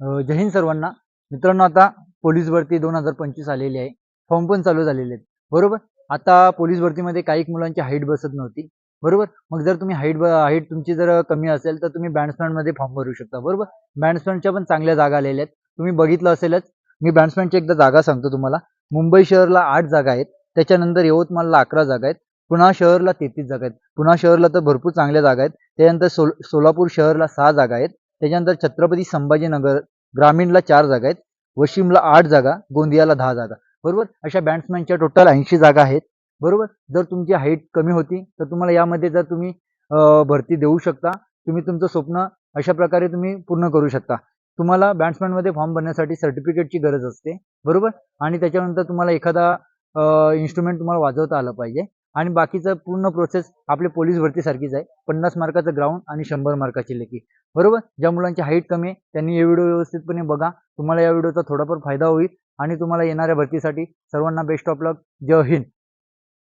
अ, जय हिंद सर्वांना. मित्रांनो आता पोलीस भरती दोन हजार पंचवीस आलेली आहे. फॉर्म पण चालू झालेले आहेत. बरोबर? आता पोलीस भरतीमध्ये काही मुलांची हाईट बसत नव्हती. बरोबर? मग जर तुम्ही हाईट हाईट तुमची जर कमी असेल तर तुम्ही बँड्समॅनमध्ये फॉर्म भरू शकता. बरोबर? बँड्समॅनच्या पण चांगल्या जागा आलेल्या आहेत. तुम्ही बघितलं असेलच. मी बँड्समॅनची एकदा जागा सांगतो तुम्हाला. मुंबई शहरला आठ जागा आहेत. त्याच्यानंतर यवतमाळला अकरा जागा आहेत. पुणा शहरला तेहतीस जागा आहेत. पुणा शहरला तर भरपूर चांगल्या जागा आहेत. त्यानंतर सोल सोलापूर शहरला सहा जागा आहेत. त्याच्यानंतर छत्रपती संभाजीनगर ग्रामीणला चार जागा आहेत. वशिमला आठ जागा गोंदियाला दहा जागा. बरोबर? अशा बॅट्समॅनच्या टोटल ऐंशी जागा आहेत. बरोबर? जर तुमची हाईट कमी होती तर तुम्हाला यामध्ये जर तुम्ही भरती देऊ शकता तुम्ही तुमचं स्वप्न अशा प्रकारे तुम्ही पूर्ण करू शकता. तुम्हाला बॅट्समॅनमध्ये फॉर्म भरण्यासाठी सर्टिफिकेटची गरज असते. बरोबर? आणि त्याच्यानंतर तुम्हाला एखादा इन्स्ट्रुमेंट तुम्हाला वाजवता आलं पाहिजे. आणि बाकीचं पूर्ण प्रोसेस आपली पोलीस भरतीसारखीच आहे. पन्नास मार्काचं ग्राउंड आणि शंभर मार्काची लेखी. बरोबर? ज्या मुलांची हाईट कमी आहे त्यांनी हे व्हिडिओ व्यवस्थितपणे बघा. तुम्हाला या व्हिडिओचा थोडाफार फायदा होईल. आणि तुम्हाला येणाऱ्या भरतीसाठी सर्वांना बेस्ट ऑफ लक जय हिंद.